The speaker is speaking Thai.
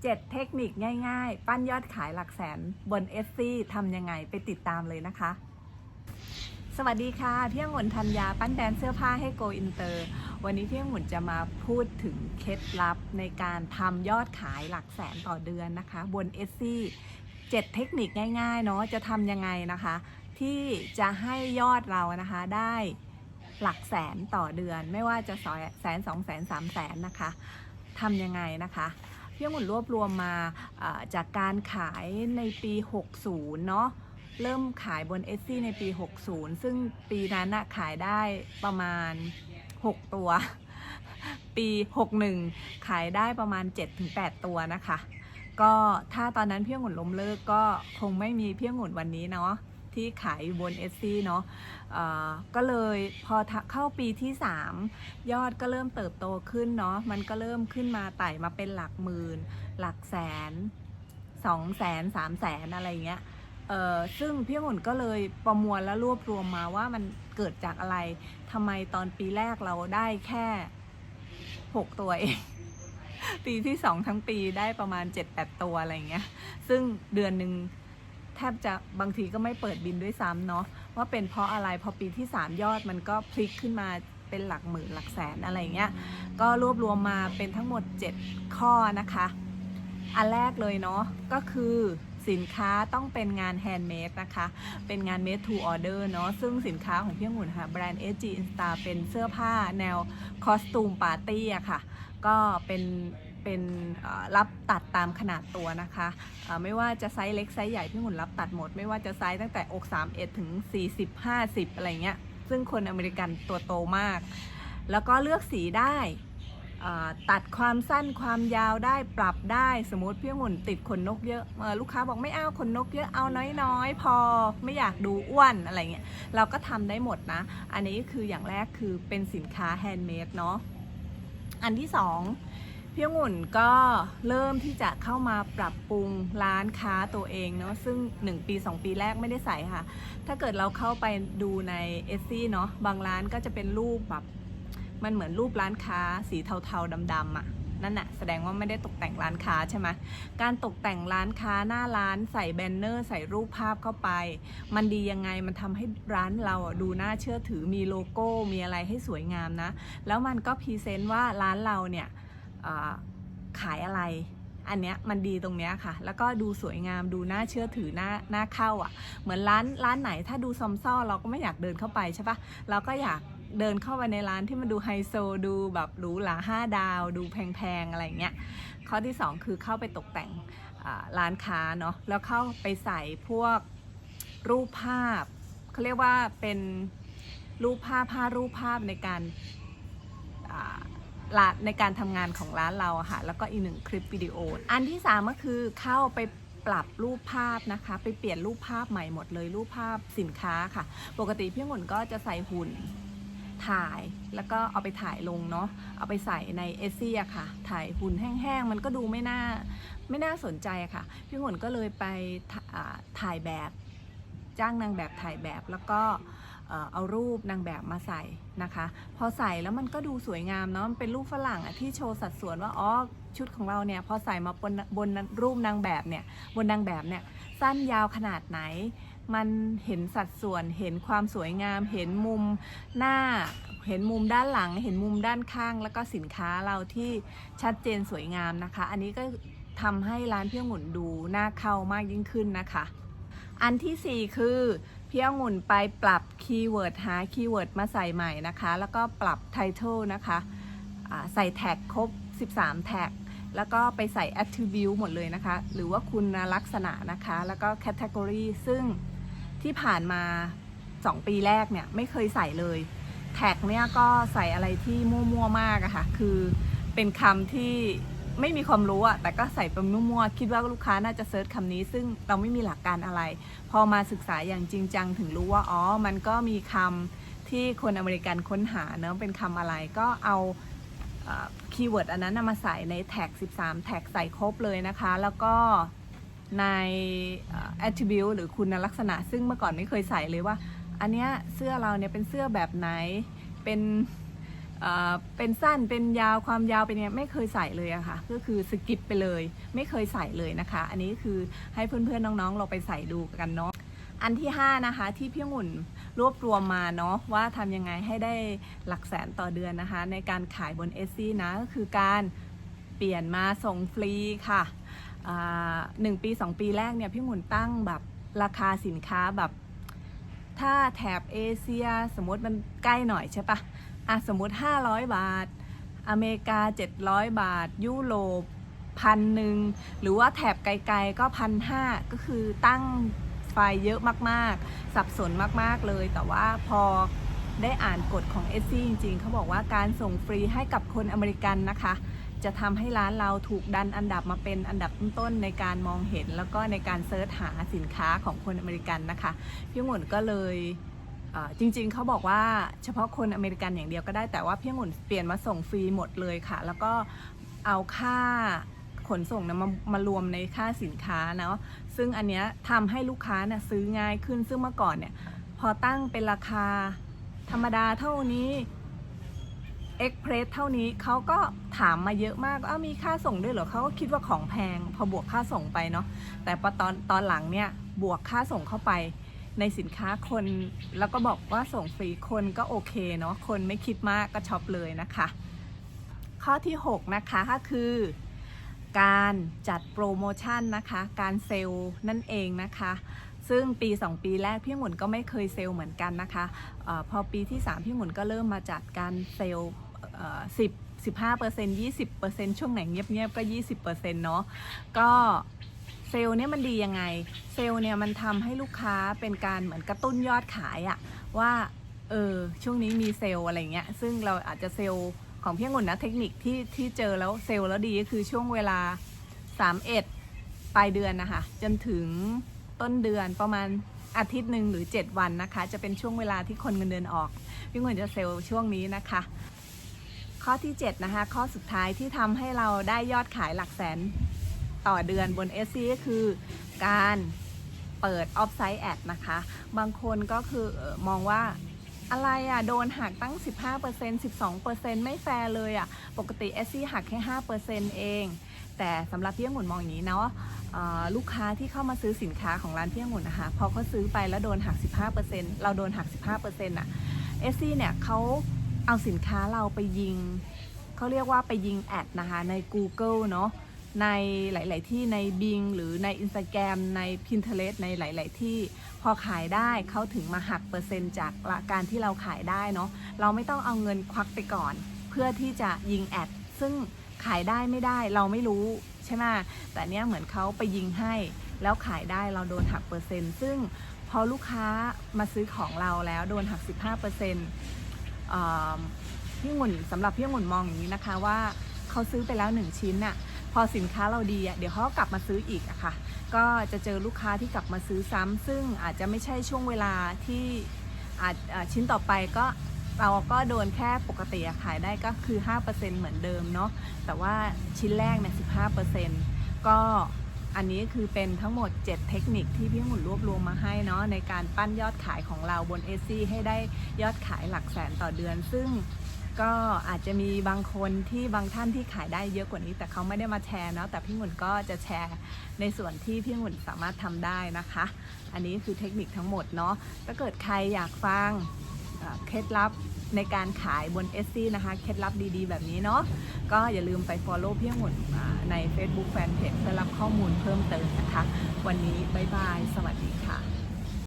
7 เทคนิคง่าย ๆ ปั้นยอดขายหลักแสนบน s อทำยังไงไปติดตามเลยนะคะ สวัสดีค่ะ พี่องุ่นธัญญาปั้นแบรนด์เสื้อผ้าให้โกอินเตอร์ วันนี้พี่องุ่นจะมาพูดถึงเคล็ดลับในการทำยอดขายหลักแสนต่อเดือนนะคะ บน s อ7เทคนิคง่าย ๆ เนาะจะทำยังไงนะคะ ที่จะให้ยอดเรานะคะได้หลักแสนต่อเดือน ไม่ว่าจะแสนสองแสนสามแสนนะคะทำยังไงนะคะ พี่องุ่นรวบรวมมาจากการขายในปี 60 เนาะเริ่มขายบนเอซี่ในปี 60 ซึ่งปีนั้นนะขายได้ประมาณ 6 ตัว ปี 61 ขายได้ประมาณ 7-8 ตัวนะคะ ก็ถ้าตอนนั้นพี่องุ่นล้มเลิกก็คงไม่มีพี่องุ่นวันนี้เนาะ ที่ขายอยู่บน s อเนาะก็เลยพอเข้าปีที่ 3 ยอดก็เริ่มเติบโตขึ้นเนาะมันก็เริ่มขึ้นมาไต่มาเป็นหลักหมื่น หลักแสนสองแสนสามแสนอะไรเงี้ยเออซึ่งพี่องุ่นก็เลยประมวลและรวบรวมมาว่ามันเกิดจากอะไรทำไมตอนปีแรกเราได้แค่หกตัวเองปีที่สองทั้งปีได้ประมาณเจ็ดแปดตัวอะไรเงี้ย ซึ่งเดือนหนึ่ง ทบจะบางทีก็ไม่เปิดบินด้วยซ้ำเนาะว่าเป็นเพราะอะไรพอปีที่ 3 ยอดมันก็พลิกขึ้นมาเป็นหลักหมื่นหลักแสนอะไรเงี้ยก็รวบรวมมาเป็นทั้งหมด 7 ข้อนะคะ อันแรกเลยเนาะก็คือสินค้าต้องเป็นงานแฮนด์เมดนะคะ เป็นงาน made to order เนาะ ซึ่งสินค้าของพี่องุ่นค่ะ แบรนด์ SG Insta เป็นเสื้อผ้าแนวคอสตูมปาร์ตี้อะค่ะ ก็เป็น เป็นรับตัดตามขนาดตัวนะคะไม่ว่าจะไซส์เล็กไซส์ใหญ่พี่หุ่นรับตัดหมด ไม่ว่าจะไซส์ตั้งแต่อก31ถึง40 50 อะไรเงี้ยซึ่งคนอเมริกันตัวโตมาก แล้วก็เลือกสีได้ตัดความสั้นความยาวได้ปรับได้สมมติพี่หุ่นติดขนนกเยอะลูกค้าบอกไม่เอาขนนกเยอะเอาน้อยๆ พอไม่อยากดูอ้วนอะไรเงี้ยเราก็ทำได้หมดนะ อันนี้คืออย่างแรกคือเป็นสินค้าแฮนด์เมดเนาะอันที่สอง พี่องุ่นก็เริ่มที่จะเข้ามาปรับปรุงร้านค้าตัวเองเนาะซึ่ง 1 ปี 2 ปีแรกไม่ได้ใส่ค่ะ ถ้าเกิดเราเข้าไปดูในเอซี่เนาะบางร้านก็จะเป็นรูปแบบมันเหมือนรูปร้านค้าสีเทาๆดำๆอะ่ะนั่นน่ะแสดงว่าไม่ได้ตกแต่งร้านค้าใช่ไหมการตกแต่งร้านค้าหน้าร้านใส่แบนเนอร์ใส่รูปภาพเข้าไป มันดียังไงมันทำให้ร้านเราดูน่าเชื่อถือมีโลโก้มีอะไรให้สวยงามนะ แล้วมันก็พรีเซนต์ว่าร้านเราเนี่ย ขายอะไร อันเนี้ยมันดีตรงเนี้ยค่ะ แล้วก็ดูสวยงามดูน่าเชื่อถือน่าน่าเข้าอะ เหมือนร้านร้านไหนถ้าดูซอมซ่อเราก็ไม่อยากเดินเข้าไปใช่ปะเราก็อยากเดินเข้าไปในร้านที่มันดูไฮโซดูแบบหรูหราห้าดาว ดูแพงๆอะไรเงี้ยข้อที่สองคือเข้าไปตกแต่งร้านค้าเนาะแล้วเข้าไปใส่พวกรูปภาพเขาเรียกว่าเป็นรูปภาพผ้ารูปภาพในการ ร้านในการทำงานของร้านเราอะค่ะ แล้วก็อีกหนึ่งคลิปวิดีโอ อันที่สามก็คือเข้าไปปรับรูปภาพนะคะ ไปเปลี่ยนรูปภาพใหม่หมดเลยรูปภาพสินค้าค่ะ ปกติพี่หมุนก็จะใส่หุ่นถ่ายแล้วก็เอาไปถ่ายลงเนาะเอาไปใส่ในเอซี่อะค่ะ ถ่ายหุ่นแห้งๆ มันก็ดูไม่น่าไม่น่าสนใจค่ะ พี่หมุนก็เลยไปถ่ายแบบจ้างนางแบบถ่ายแบบแล้วก็ เอารูปนางแบบมาใส่นะคะ พอใส่แล้วมันก็ดูสวยงามเนาะมันเป็นรูปฝรั่งอะที่โชว์สัดส่วนว่าอ๋อชุดของเราเนี่ยพอใส่มาบนบนรูปนางแบบเนี่ยบนนางแบบเนี่ยสั้นยาวขนาดไหน มันเห็นสัดส่วนเห็นความสวยงาม เห็นมุมหน้า เห็นมุมด้านหลัง เห็นมุมด้านข้าง แล้วก็สินค้าเราที่ชัดเจนสวยงามนะคะ อันนี้ก็ทำให้ร้านเพี่ยงหมุนดูน่าเข้ามากยิ่งขึ้นนะคะ อันที่ 4 คือ พี่องุ่นไปปรับคีย์เวิร์ดหาคีย์เวิร์ดมาใส่ใหม่นะคะ แล้วก็ปรับไทท l e นะคะใส่แท็กครบ 13 แท็ก แล้วก็ไปใส่ attribute หมดเลยนะคะ หรือว่าคุณลักษณะนะคะ แล้วก็ category ซึ่งที่ผ่านมา 2 ปีแรกเนี่ย ไม่เคยใส่เลย แท็กเนี่ยก็ใส่อะไรที่มั่วๆมากอะค่ะ คือเป็นคำที่ ไม่มีความรู้อะแต่ก็ใส่เป็นมั่วๆคิดว่าลูกค้าน่าจะเซิร์ชคำนี้ ซึ่งเราไม่มีหลักการอะไร พอมาศึกษาอย่างจริงจังถึงรู้ว่าอ๋อมันก็มีคำที่คนอเมริกันค้นหาเนอะเป็นคำอะไรก็เอาคีย์เวิร์ดอันนั้นนะมาใส่ในแท็ก 13 แท็กใส่ครบเลยนะคะ แล้วก็ในเอ่อ attribute หรือคุณลักษณะ ซึ่งเมื่อก่อนไม่เคยใส่เลยว่า อันเนี้ยเสื้อเราเนี่ยเป็นเสื้อแบบไหนเป็น เป็นสั้นเป็นยาวความยาวเป็นยังไงไม่เคยใส่เลยอะค่ะ ก็คือสกิปไปเลย ไม่เคยใส่เลยนะคะ อันนี้คือให้เพื่อนๆน้องๆ เราไปใส่ดูกันเนาะอันที่ 5 นะคะ ที่พี่องุ่นรวบรวมมาเนาะว่าทำยังไงให้ได้หลักแสนต่อเดือนนะคะ ในการขายบนเอซี่นะก็คือการเปลี่ยนมาส่งฟรีค่ะหนึ่งปี 2 ปีแรกเนี่ยพี่องุ่นตั้งแบบราคาสินค้าแบบ ถ้าแถบเอเชีย สมมติมันใกล้หน่อยใช่ปะ อะสมมติ 500 บาท อเมริกา 700 บาท ยุโรปพันหนึ่งหรือว่าแถบไกลๆก็พันห้าก็คือตั้งไฟเยอะมากๆ สับสนมากๆเลย แต่ว่าพอได้อ่านกฎของเอซี่จริงๆ เขาบอกว่าการส่งฟรีให้กับคนอเมริกันนะคะ จะทำให้ร้านเราถูกดันอันดับมาเป็นอันดับต้นๆในการมองเห็น แล้วก็ในการเซิร์ชหาสินค้าของคนอเมริกันนะคะ พี่องุ่นก็เลย จริงๆเขาบอกว่าเฉพาะคนอเมริกันอย่างเดียวก็ได้แต่ว่าพี่องุ่นเปลี่ยนมาส่งฟรีหมดเลยค่ะ แล้วก็เอาค่าขนส่งนะมามารวมในค่าสินค้าเนาะซึ่งอันเนี้ยทำให้ลูกค้าน่ะซื้อง่ายขึ้นซึ่งเมื่อก่อนเนี่ยพอตั้งเป็นราคาธรรมดาเท่านี้เอ็กเพรสเท่านี้เขาก็ถามมาเยอะมากว่ามีค่าส่งด้วยเหรอเขาก็คิดว่าของแพง พอบวกค่าส่งไปเนาะแต่พอตอนตอนหลังเนี่ยบวกค่าส่งเข้าไป ในสินค้าคนแล้วก็บอกว่าส่งฟรีคนก็โอเคเนาะคนไม่คิดมากก็ช็อปเลยนะคะ ข้อที่ 6 นะคะก็คือการจัดโปรโมชั่นนะคะ การเซลล์นั่นเองนะคะ ซึ่งปี 2 ปีแรกพี่หมุนก็ไม่เคยเซลล์เหมือนกันนะคะออพอปีที่ 3 พี่หมุนก็เริ่มมาจัดการเซลล์สิบสิบห้าเปอร์เซ็นต์ยี่สิบเปอร์เซ็นต์ช่วงไหนเงียบๆก็ยี่สิบเปอร์เซ็นต์เนาะก็ เซลล์เนี่ยมันดียังไง เซลล์เนี่ยมันทำให้ลูกค้าเป็นการเหมือนกระตุ้นยอดขายอะว่าเออช่วงนี้มีเซลล์อะไรเงี้ยซึ่งเราอาจจะเซลล์ของพี่องุ่นนะเทคนิคที่ที่เจอแล้วเซลล์แล้วดีก็คือช่วงเวลา 31 ปลายเดือนนะคะจนถึงต้นเดือนประมาณอาทิตย์หนึ่งหรือ 7 วันนะคะ จะเป็นช่วงเวลาที่คนเงินเดือนออกพี่องุ่นจะเซลล์ช่วงนี้นะคะ ข้อที่7นะคะข้อสุดท้ายที่ทำให้เราได้ยอดขายหลักแสน ต่อเดือนบน SC ก็คือการเปิด Off-Site Ad นะคะ บางคนก็คือมองว่าอะไรอะ่ะ โดนหักตั้ง 15% 12%ไม่แฟร์เลยอะ่ะ ปกติ SC หักแค่ 5%เอง แต่สำหรับพี่องุ่นมองอย่างนี้นะว่าเอ่อลูกค้าที่เข้ามาซื้อสินค้าของร้านพี่องุ่นนะคะ พอเขาซื้อไปแล้วโดนหัก 15%เราโดนหัก 15%อะ SC เนี่ยเขาเอาสินค้าเราไปยิง เขาเรียกว่าไปยิงแอดนะคะใน Google เนาะ ในหลาย ๆ ที่ใน Bing หรือใน Instagram ใน Pinterest ในหลาย ๆ ที่พอขายได้เขาถึงมาหักเปอร์เซ็นต์จากการที่เราขายได้เนาะเราไม่ต้องเอาเงินควักไปก่อน เพื่อที่จะยิงแอดซึ่งขายได้ไม่ได้เราไม่รู้ใช่ไหมแต่เนี้ยเหมือนเขาไปยิงให้ แล้วขายได้เราโดนหักเปอร์เซ็นต์ซึ่งพอลูกค้ามาซื้อของเราแล้วโดนหัก 15%เปอร์เซ็นต์พี่หมุนสำหรับพี่หมุนมองอย่างนี้นะคะว่าเขาซื้อไปแล้ว 1 ชิ้นน่ะ พอสินค้าเราดีเดี๋ยวเขากลับมาซื้ออีกอะค่ะ ก็จะเจอลูกค้าที่กลับมาซื้อซ้ำซึ่งอาจจะไม่ใช่ช่วงเวลาที่อาจชิ้นต่อไปก็เราก็โดนแค่ปกติขายได้ก็คือ 5%เหมือนเดิมเนาะแต่ว่าชิ้นแรกเนี่ย15%ก็อันนี้คือเป็นทั้งหมด 7 เทคนิคที่พี่หมุนรวบรวมมาให้เนาะในการปั้นยอดขายของเราบน a อให้ได้ยอดขายหลักแสนต่อเดือน ซึ่ง ก็อาจจะมีบางคนที่บางท่านที่ขายได้เยอะกว่านี้ แต่เขาไม่ได้มาแชร์เนาะแต่พี่หมุนก็จะแชร์ในส่วนที่พี่หมุนสามารถทำได้นะคะ อันนี้คือเทคนิคทั้งหมดเนาะถ้าเกิดใครอยากฟังเคล็ดลับในการขายบน s อนะคะ เคล็ดลับดีๆ แบบนี้เนาะก็อย่าลืมไป Follow พี่หมุนใน Facebook Fanpage เพื่อรับข้อมูลเพิ่มเติมนะคะ วันนี้ บ๊ายบาย สวัสดีค่ะ